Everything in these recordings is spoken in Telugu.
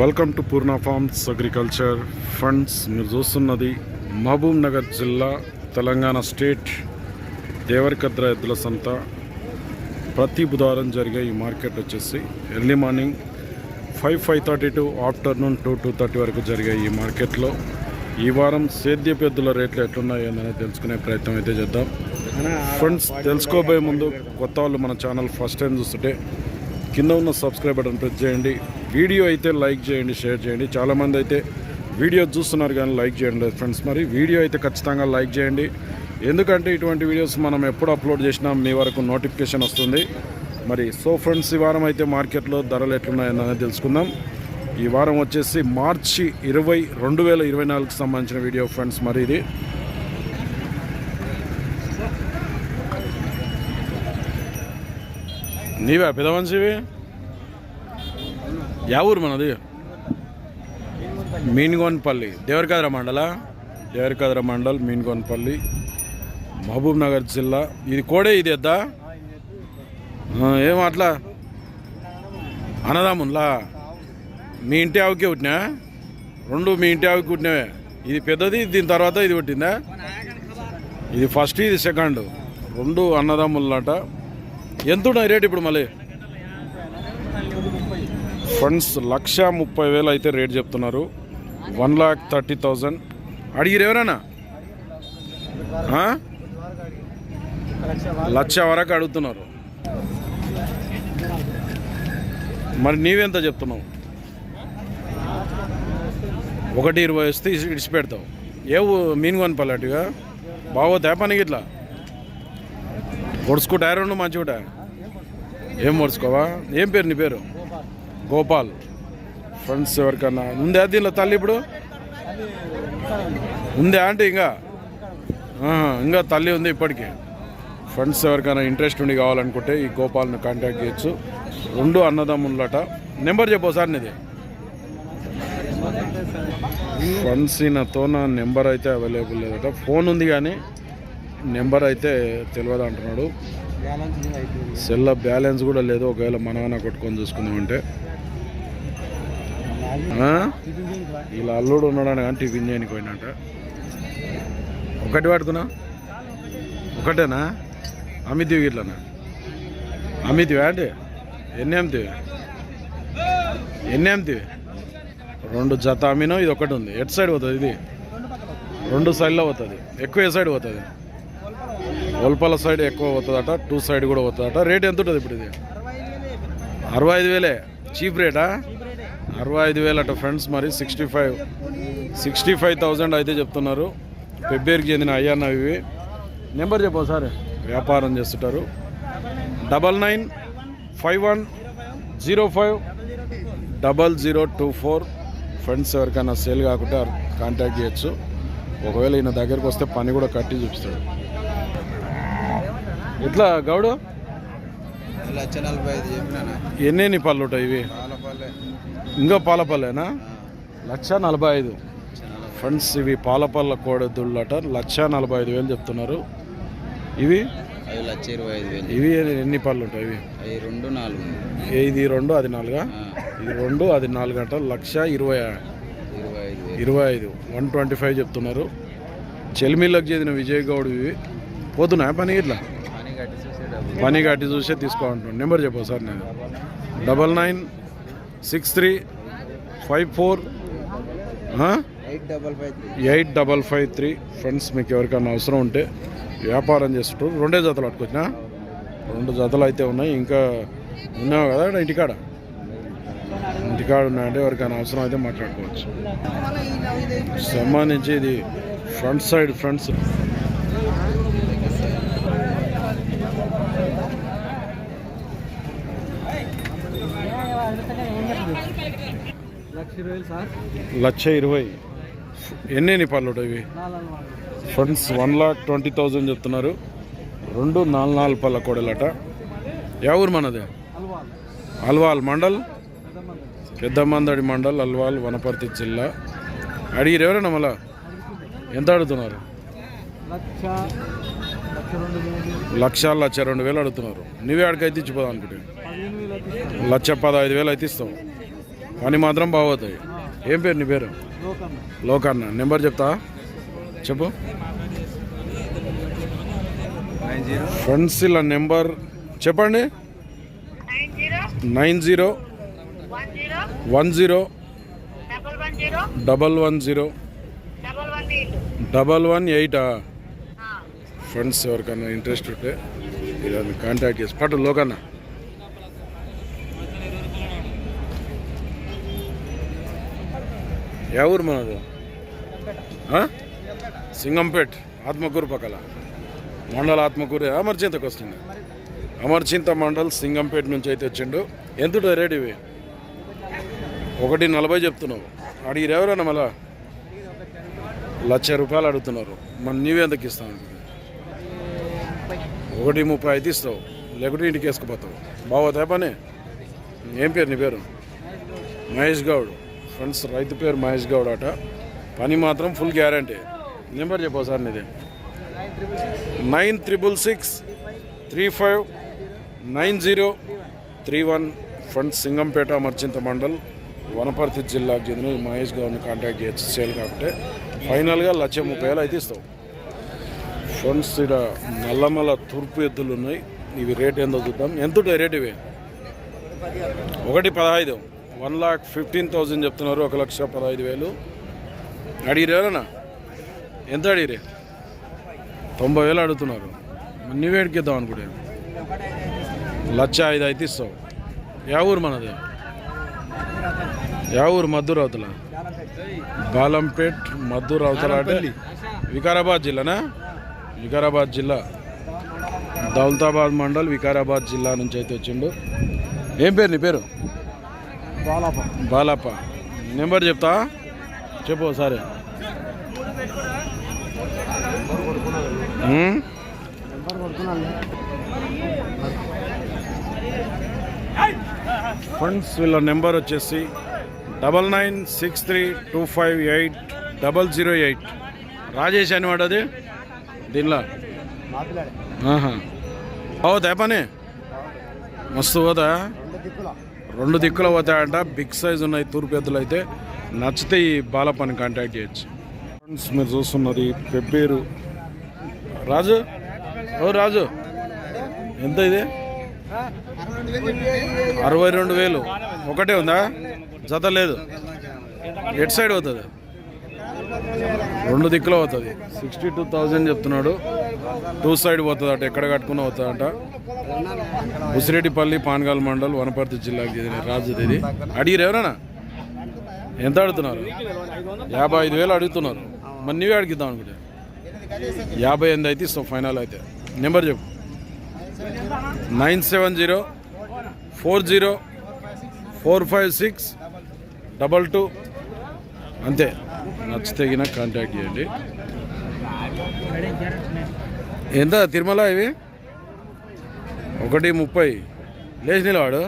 Welcome to Purna farms agriculture funds మీరు చూస్తున్నది మహబూబ్ నగర్ జిల్లా తెలంగాణ స్టేట్ దేవరికద్ర ఎద్దుల సంత. ప్రతి బుధవారం జరిగే ఈ మార్కెట్ వచ్చేసి early morning five five thirty to afternoon two two thirty వరకు జరిగే ఈ మార్కెట్లో. ఈ వారం సేద్యపు ఎద్దుల రేట్లు ఎట్లున్నాయి అనేది తెలుసుకునే ప్రయత్నం అయితే చేద్దాం. ఫ్రెండ్స్ తెలుసుకోబోయే ముందు కొత్త వాళ్ళు మన ఛానల్ ఫస్ట్ టైం చూస్తుంటే కింద ఉన్న సబ్స్క్రైబ్ బటన్ ప్రెస్ చేయండి. వీడియో అయితే లైక్ చేయండి షేర్ చేయండి. చాలామంది అయితే వీడియో చూస్తున్నారు కానీ లైక్ చేయండి లేదు ఫ్రెండ్స్. మరి వీడియో అయితే ఖచ్చితంగా లైక్ చేయండి. ఎందుకంటే ఇటువంటి వీడియోస్ మనం ఎప్పుడు అప్లోడ్ చేసినా మీ వరకు నోటిఫికేషన్ వస్తుంది. మరి సో ఫ్రెండ్స్ ఈ వారం అయితే మార్కెట్లో ధరలు ఎట్లున్నాయని అనేది తెలుసుకుందాం. ఈ వారం వచ్చేసి మార్చి ఇరవై రెండు వేల ఇరవై నాలుగుకి సంబంధించిన వీడియో ఫ్రెండ్స్ మరి ఇది. నీవే పెద్ద యావూరు యా ఊరు మనది మీన్గోన్పల్లి దేవరకాద్ర మండల దేవరకాద్ర మండల్ మీన్గోన్పల్లి మహబూబ్ నగర్ జిల్లా ఇది కోడే ఇది ఎద్దా ఏం అట్లా అన్నదాములా మీ ఇంటి ఆవుకే పుట్టినా రెండు మీ ఇంటి ఆవుకి పుట్టినవే ఇది పెద్దది దీని తర్వాత ఇది పుట్టిందా ఇది ఫస్ట్ ఇది సెకండ్ రెండు అన్నదమ్ములట ఎంత ఉన్నాయి రేట్ ఇప్పుడు మళ్ళీ ఫండ్స్ లక్ష ముప్పై వేలు అయితే రేట్ చెప్తున్నారు. One lakh thirty thousand. అడిగిరు ఎవరైనా లక్ష వరకు అడుగుతున్నారు. మరి నీవెంత చెప్తున్నావు? ఒకటి ఇరవై వస్తే ఇడిచి పెడతావు ఏ మీనుగొని అటుగా బాగోతా పనికి ఇట్లా పొడుచుకుంటా రెండు మంచిగా ఏం పొడుచుకోవా? ఏం పేరు నీ పేరు? గోపాల్ ఫ్రెండ్స్ ఎవరికన్నా? ఉందా దీనిలో తల్లి ఇప్పుడు? ఉందా అంటే ఇంకా? ఇంకా తల్లి ఉంది ఇప్పటికీ. ఫ్రెండ్స్ ఎవరికైనా ఇంట్రెస్ట్ ఉండి కావాలనుకుంటే ఈ గోపాల్ని కాంటాక్ట్ చేయొచ్చు. రెండు అన్నదమ్ములట నెంబర్ చెప్పు సార్ నీది. ఫండ్స్ నాతో నా నెంబర్ అయితే అవైలబుల్ లేదట. ఫోన్ ఉంది కానీ నెంబర్ అయితే తెలియదు అంటున్నాడు. సెల్ల బ్యాలెన్స్ కూడా లేదు. ఒకవేళ మనమైనా కొట్టుకొని చూసుకుందామంటే? ఇలా అల్లుడు ఉన్నాడని కానీ టిఫిన్ చేయడానికి పోయినట్ట ఒకటి పడుతున్నా? ఒకటేనా? అమితివి ఇట్లానా అమితివా అంటే? ఎన్ని అమ్మితివి ఎన్ని అమ్మితివి రెండు జత అమీనో ఇది ఒకటి ఉంది. ఎటు సైడ్ పోతుంది ఇది? రెండు సైడ్లో పోతుంది. ఎక్కువ ఏ సైడ్ పోతుంది? ఒల్పల సైడ్ ఎక్కువ పోతుందట టూ సైడ్ కూడా పోతుందట. రేట్ ఎంత ఉంటుంది ఇప్పుడు ఇది? అరవై ఐదు వేలే. చీప్ రేటా? అరవై ఐదు వేలు అట ఫ్రెండ్స్ మరి sixty five sixty five thousand అయితే చెప్తున్నారు. పెబ్బేరికి చెందిన అయ్యన్న ఇవి. నెంబర్ చెప్పు సార్ వ్యాపారం చేస్తుంటారు. Double nine five one zero five double zero two four friends ఎవరికైనా సేల్ కాకుండా కాంటాక్ట్ చేయొచ్చు. ఒకవేళ ఈయన దగ్గరకు వస్తే పని కూడా కట్టి చూపిస్తాడు. ఎట్లా గౌడు? చెప్పినా ఎన్ని పళ్ళు ఉంటాయి ఇవి? ఇంకా పాలపల్లేనా? లక్ష నలభై ఐదు. ఫ్రెండ్స్ ఇవి పాలపల్ల కోడెద్దుళ్ళట లక్ష నలభై ఐదు వేలు చెప్తున్నారు. ఇవి? లక్ష ఇరవై ఐదు వేలు. ఇవి ఎన్ని పళ్ళు ఉంటాయి ఇవి? రెండు నాలుగు ఇది రెండు అది నాలుగా? ఇది రెండు అది నాలుగు అంట లక్ష ఇరవై ఇరవై ఐదు వేలు. ఇరవై ఐదు. వన్ ట్వంటీ ఫైవ్ చెప్తున్నారు. చెలిమిల్లకు చెందిన విజయ్ గౌడ్ ఇవి. పోతున్నా పని ఇట్లా పని కట్టి చూసే తీసుకోమంటున్నాను నెంబర్ చెప్పు సార్ నేను. Double nine six three five four eight double five three eight double five three. Friends మీకు ఎవరికైనా అవసరం ఉంటే వ్యాపారం చేస్తుంటారు రెండే జతలు పట్టుకొచ్చినా? రెండు జతలు అయితే ఉన్నాయి. ఇంకా ఉన్నావు కదా ఇంటికాడ? ఇంటికాడ ఉన్నాయంటే ఎవరికైనా అవసరం అయితే మాట్లాడుకోవచ్చు. సంబంధించి ఇది ఫ్రంట్ సైడ్ ఫ్రంట్స్ లక్ష ఇరవై. ఎన్ని ఎన్ని పళ్ళు ఇవి? Friends one lakh twenty thousand చెప్తున్నారు. రెండు నాలుగు నాలుగు పళ్ళ కోడలట. యా ఊరు మనది? అల్వాల్ మండల్? పెద్దమందడి మండల్ అల్వాల్ వనపర్తి జిల్లా. అడిగిరు ఎవరైనా మళ్ళా? ఎంత అడుగుతున్నారు? లక్ష లక్ష రెండు వేలు అడుగుతున్నారు. నువ్వే అడిగైతే ఇచ్చిపోదాం అనుకుంటే. లక్ష పదహైదు వేలు అయితే ఇస్తాం. పని మాత్రం బాగోతాయి. ఏం పేరు నీ పేరు? లోకన్న. నెంబర్ చెప్తా? చెప్పు. ఫ్రెండ్స్ ఇలా నెంబర్ చెప్పండి. Nine zero one zero double one zero double one ఎయిటా? Friends ఎవరికైనా ఇంట్రెస్ట్ ఉంటే ఇలా కాంటాక్ట్ చేసి. పట్టు లోకన్న. యా ఊరు మనది? సింగంపేట్ ఆత్మకూరు పక్కల. మండల ఆత్మకూరు అమర్చింతకు వస్తుంది. అమర్చింత మండల్ సింగంపేట్ నుంచి అయితే వచ్చిండు. ఎంత రేట్ ఇవి? ఒకటి నలభై చెప్తున్నావు. అడిగిరు ఎవరైనా మళ్ళా? లక్ష రూపాయలు అడుగుతున్నారు. మరి నీవెంతకు ఇస్తావు? ఒకటి ముప్పై అయితే ఇస్తావు. లేకుంటే ఇంటికి వేసుకుపోతావు. బాగోతాయి పని ఏం పేరు నీ పేరు? మహేష్ గౌడ్. ఫ్రెండ్స్ రైతు పేరు మహేష్ గౌడ్ అట. పని మాత్రం ఫుల్ గ్యారంటీ. నెంబర్ చెప్పు సార్ నీది. Nine triple six three five nine zero three one friends Singampet Marchinta mandal Wanaparthy జిల్లాకు చెందిన మహేష్ గౌడ్ని కాంటాక్ట్ చేయొచ్చు సేల్ కాబట్టి. ఫైనల్గా లక్ష ముప్పై వేలు అయితే ఇస్తాం. ఫ్రెండ్స్ ఇక్కడ నల్లమల తూర్పు ఎద్దులు ఉన్నాయి. ఇవి రేట్ ఏందో చూద్దాం. ఎంత రేట్ ఇవి? ఒకటి పదహైదు. వన్ లాక్ ఫిఫ్టీన్ థౌజండ్ చెప్తున్నారు ఒక లక్ష పదహైదు వేలు. అడిగిరేనా ఎంత అడిగిరే తొంభై వేలు అడుగుతున్నారు. ఇద్దాం అనుకుంటే లక్ష ఐదు అయితే ఇస్తావు. యా ఊరు మనది? యా ఊరు మద్దూరు అవతల బాలంపేట్ మద్దూరు అవతల అంటే వికారాబాద్ జిల్లానా? వికారాబాద్ జిల్లా. దౌలతాబాద్ మండల్ వికారాబాద్ జిల్లా నుంచి అయితే వచ్చిండు. ఏం పేరు నీ పేరు? బాలాప. బాలప్ప నెంబర్ చెప్తా? చెప్పు ఒకసారి. కొడుతున్నాను ఫ్రెండ్స్ వీళ్ళ నెంబర్ వచ్చేసి double nine six three two five eight double zero eight. Rajesh అని వాడది దీనిలో? మాట్లాడే. ఆహా. అవుతా పని? మస్తు పోతా రెండు దిక్కులు పోతాయంట. బిగ్ సైజ్ ఉన్నాయి తూర్పు ఎద్దులు అయితే. నచ్చితే ఈ బాలప్పని కాంటాక్ట్ చేయొచ్చు. ఫ్రెండ్స్ మీరు చూస్తున్నది పెబ్బేరు. రాజు? ఓ రాజు. ఎంత ఇది? అరవై రెండు వేలు. ఒకటే ఉందా? జత లేదు. ఎట్ సైడ్ అవుతుంది రెండు దిక్కులో అవుతుంది సిక్స్టీ టూ థౌజండ్ చెప్తున్నాడు. టూ సైడ్ పోతుంది అట ఎక్కడ కట్టుకుని అవుతుందట ఉసిరెడ్డిపల్లి పాన్గాల్ మండల్ వనపర్తి జిల్లాకి చెందిన రాజుది ఇది. అడిగిరు ఎవరన్నా ఎంత అడుగుతున్నారు? యాభై ఐదు వేలు అడుగుతున్నారు. మరి నువ్వే అడిగిద్దాం అనుకుంటే. యాభై ఎనిమిది అయితే ఇస్తాం ఫైనల్ అయితే. నెంబర్ చెప్పు. Nine seven zero four zero four five six double two అంతే. నచ్చితే కాంటాక్ట్ చేయండి. ఎంత తిరుమల ఇవి? ఒకటి ముప్పై. లేచి నిలవాడు.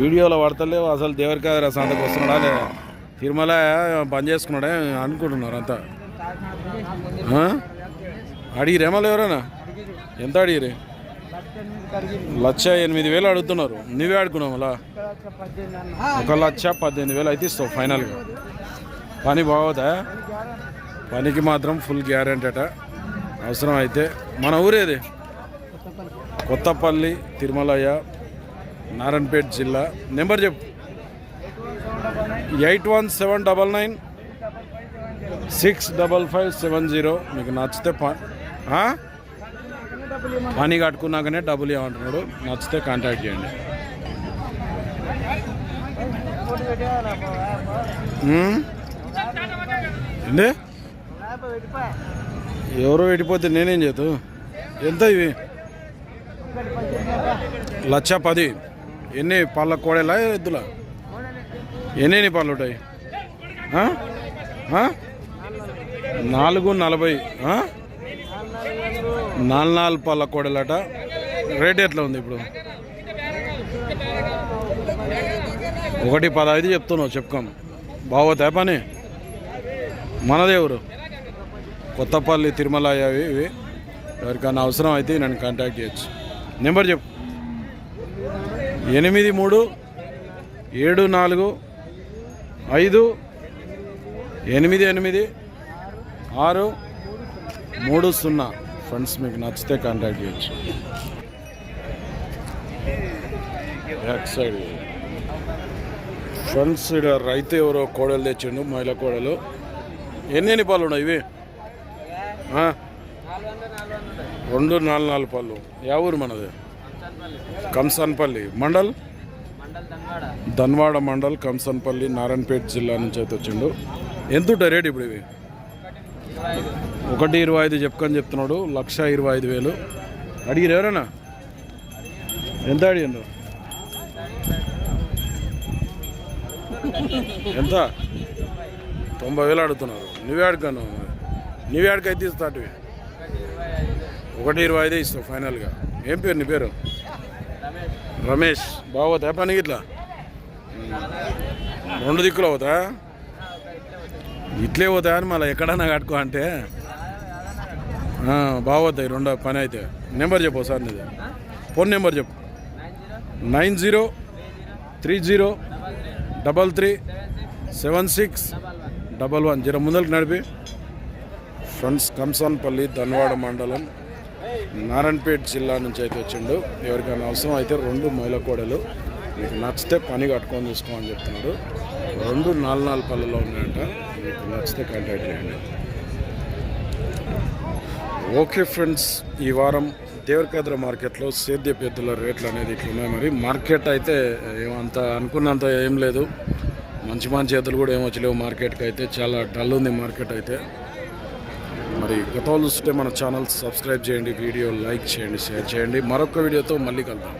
వీడియోలో పడతలేవు అసలు దేవరికాయ సంతకు వస్తున్నాడా లేదా తిరుమల బంద్ చేసుకున్నాడే అనుకుంటున్నారు అంతా. అడిగి అడిగిరేమో ఎవరైనా? ఎంత అడిగిరే లక్ష ఎనిమిది వేలు అడుగుతున్నారు. నువ్వే అడుగున్నావు అలా ఒక లక్ష పద్దెనిమిది వేలు అయితే ఇస్తావు ఫైనల్గా పని బాగోదా? పనికి మాత్రం ఫుల్ గ్యారెంటీ అట అవసరం అయితే మన ఊరేది కొత్తపల్లి తిరుమలయ్య నారాయణపేట్ జిల్లా. నెంబర్ చెప్పు. Eight one seven double nine six double five seven zero. మీకు నచ్చితే ప పని కట్టుకున్నాకనే డబ్బులు ఇవ్వమంటున్నాడు నచ్చితే కాంటాక్ట్ చేయండి. Hmm? ఏంటి ఎవరో వెళ్ళిపోతే నేనేం చేతు? ఎంత ఇవి? లక్ష పది. ఎన్ని పళ్ళ కోడేలా ఎద్దులా? ఎన్ని పళ్ళు ఉంటాయి? నాలుగు నలభై నాలుగు నాలుగు పళ్ళ కోడలట. రేట్ ఎట్లా ఉంది ఇప్పుడు? ఒకటి పదహైదు చెప్తున్నావు చెప్పుకోను బాగోతాయి పని? మనదేవరు కొత్తపల్లి తిరుమల అవి ఇవి. ఎవరికైనా అవసరం అయితే నన్ను కాంటాక్ట్ చేయొచ్చు. నెంబర్ చెప్పు. ఎనిమిది మూడు ఏడు నాలుగు ఐదు ఎనిమిది ఎనిమిది ఆరు మూడు సున్నా. ఫ్రెండ్స్ మీకు నచ్చితే కాంటాక్ట్ చేయొచ్చు. బ్యాక్ సైడ్ ఫ్రెండ్స్ ఇక్కడ రైతు ఎవరో కోడలు తెచ్చిండు మహిళ కోడలు. ఎన్ని ఎన్ని పాలు ఉన్నాయి ఇవి? రెండు నాలుగు నాలుగు పళ్ళు యా ఊరు మనది? కంసన్పల్లి. మండల్? ధన్వాడ మండల్ కంసన్పల్లి నారాయణపేట జిల్లా నుంచి అయితే వచ్చిండు. ఎంత ఉంటాయి రేట్ ఇప్పుడు ఇవి? ఒకటి ఇరవై ఐదు చెప్పుకొని చెప్తున్నాడు. లక్ష ఇరవై ఐదు వేలు. అడిగిరు ఎవరైనా? ఎంత అడిగిండు? ఎంత? తొంభై వేలు అడుగుతున్నారు. నువ్వే అడగను నువ్వే అడగైతే ఇస్తాటివి ఒకటి ఇరవై ఐదే ఇస్తావు ఫైనల్గా. ఏం పేరు నీ పేరు? రమేష్. బాగోతా పని ఇట్లా రెండు దిక్కులు అవుతా ఇట్లే పోతా అని మళ్ళీ ఎక్కడన్నా కట్టుకో అంటే? బాగోతాయి రెండో పని అయితే. నెంబర్ చెప్పు సార్ నీది. ఫోన్ నెంబర్ చెప్పు. Nine zero three zero double three seven six double one zero ముందరికి నడిపి. ఫ్రెండ్స్ కంసాన్పల్లి ధన్వాడ మండలం నారాయణపేట జిల్లా నుంచి అయితే వచ్చిండు. ఎవరికైనా అవసరం అయితే రెండు మహిళ కోడలు. మీకు నచ్చితే పని కట్టుకొని తీసుకోమని చెప్తున్నాడు. రెండు నాలుగు నాలుగు పల్లెలో ఉన్నాయంట. మీకు నచ్చితే కాంటాక్ట్ చేయండి. ఓకే ఫ్రెండ్స్ ఈ వారం దేవరకాద్ర మార్కెట్లో సేద్య పెద్దల రేట్లు అనేది ఇట్లా ఉన్నాయి మరి మార్కెట్ అయితే ఏమంత అనుకున్నంత ఏం లేదు. మంచి మంచి చేతులు కూడా ఏమొచ్చలేవు మార్కెట్కి అయితే చాలా డల్ ఉంది మార్కెట్ అయితే. మరి గత వాళ్ళు చూస్తే మన ఛానల్ సబ్స్క్రైబ్ చేయండి వీడియో లైక్ చేయండి షేర్ చేయండి. మరొక వీడియోతో మళ్ళీ కలుద్దాం.